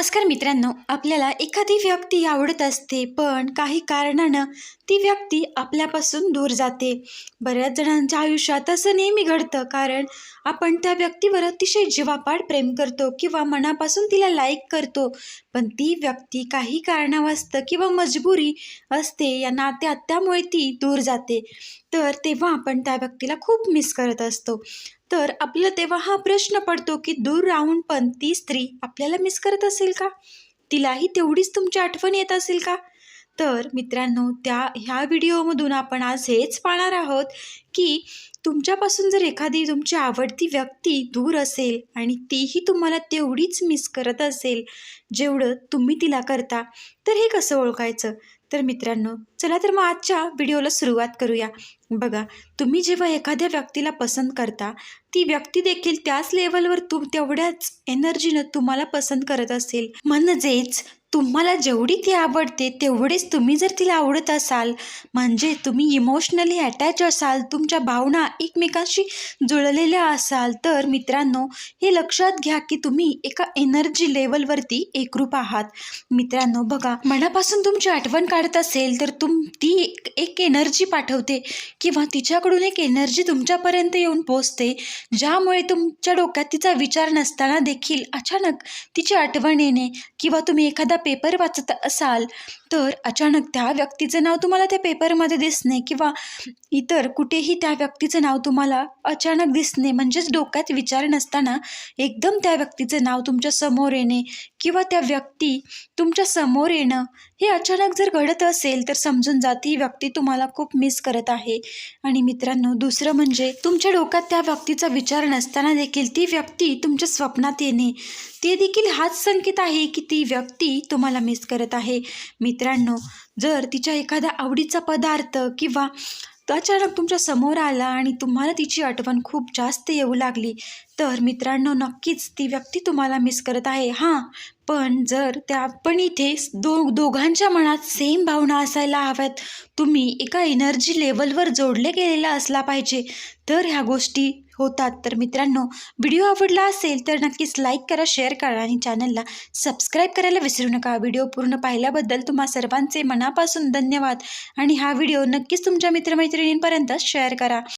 नमस्कार मित्रांनो आपल्याला एखादी व्यक्ती आवडत असते पण काही कारणानं ती व्यक्ती आपल्यापासून दूर जाते. बऱ्याच जणांच्या आयुष्यात असं नेहमी घडतं कारण आपण त्या व्यक्तीवर अतिशय जीवापाड प्रेम करतो किंवा मनापासून तिला लाईक करतो. पण ती व्यक्ती काही कारणावास्तव किंवा मजबुरी असते या नात्यात त्यामुळे ती दूर जाते. तर तेव्हा आपण त्या व्यक्तीला खूप मिस करत असतो. तर आपल्याला तेव्हा हा प्रश्न पडतो की दूर राहून पण ती स्त्री आपल्याला मिस करत असेल का? तिलाही तेवढीच तुमची आठवण येत असेल का? तर मित्रांनो त्या ह्या व्हिडिओमधून आपण आज हेच पाहणार आहोत की तुमच्यापासून जर एखादी तुमची आवडती व्यक्ती दूर असेल आणि तीही तुम्हाला तेवढीच मिस करत असेल जेवढं तुम्ही तिला करता तर हे कसं ओळखायचं? तर मित्रांनो चला तर मग आजच्या व्हिडिओला सुरुवात करूया. बघा तुम्ही जेव्हा एखाद्या व्यक्तीला पसंत करता ती व्यक्ती देखील त्याच लेवलवर तुम तेवढ्याच एनर्जीनं तुम्हाला पसंत करत असेल. म्हणजेच तुम्हाला जेवढी ती आवडते तेवढेच तुम्ही जर तिला आवडत असाल म्हणजे तुम्ही इमोशनली अटॅच असाल तुमच्या भावना एकमेकांशी जुळलेल्या असाल तर मित्रांनो हे लक्षात घ्या की तुम्ही एका एनर्जी लेवलवरती एकरूप आहात. मित्रांनो बघा मनापासून तुमची आठवण काढत असेल तर तुम ती एक एक एनर्जी पाठवते किंवा तिच्याकडून एक एनर्जी तुमच्यापर्यंत येऊन पोचते ज्यामुळे तुमच्या डोक्यात तिचा विचार नसताना देखील अचानक तिची आठवण येणे किंवा तुम्ही एखादा पेपर वाचत असाल तर अचानक त्या व्यक्तीचं नाव तुम्हाला त्या पेपरमध्ये दिसणे किंवा इतर कुठेही त्या व्यक्तीचं नाव तुम्हाला अचानक दिसणे म्हणजेच डोक्यात विचार नसताना एकदम त्या व्यक्तीचं नाव तुमच्यासमोर येणे किंवा त्या व्यक्ती तुमच्यासमोर येणं हे अचानक जर घडत असेल तर समजून जाते ही व्यक्ती तुम्हाला खूप मिस करत आहे. आणि मित्रांनो दुसरं म्हणजे तुमच्या डोक्यात त्या व्यक्तीचा विचार नसताना देखील ती व्यक्ती तुमच्या स्वप्नात येणे ते देखील हाच संकेत आहे की ती व्यक्ती तुम्हाला मिस करत आहे. मित्रांनो जर तिच्या एखादा आवडीचा पदार्थ किंवा तो अचानक तुमच्यासमोर आला आणि तुम्हाला तिची आठवण खूप जास्त येऊ लागली तर मित्रांनो नक्कीच ती व्यक्ती तुम्हाला मिस करत आहे. हां पण जर त्या पण इथे दो दोघांच्या मनात सेम भावना असायला हव्यात तुम्ही एका एनर्जी लेवलवर जोडले गेलेला असला पाहिजे तर ह्या गोष्टी होतात. तर मित्रांनो व्हिडिओ आवडला असेल तर नक्कीच लाईक करा शेअर करा आणि चॅनलला सबस्क्राईब करायला विसरू नका. व्हिडिओ पूर्ण पाहिल्याबद्दल तुम्हा सर्वांचे मनापासून धन्यवाद. आणि हा व्हिडिओ नक्कीच तुमच्या मित्रमैत्रिणींपर्यंत शेअर करा.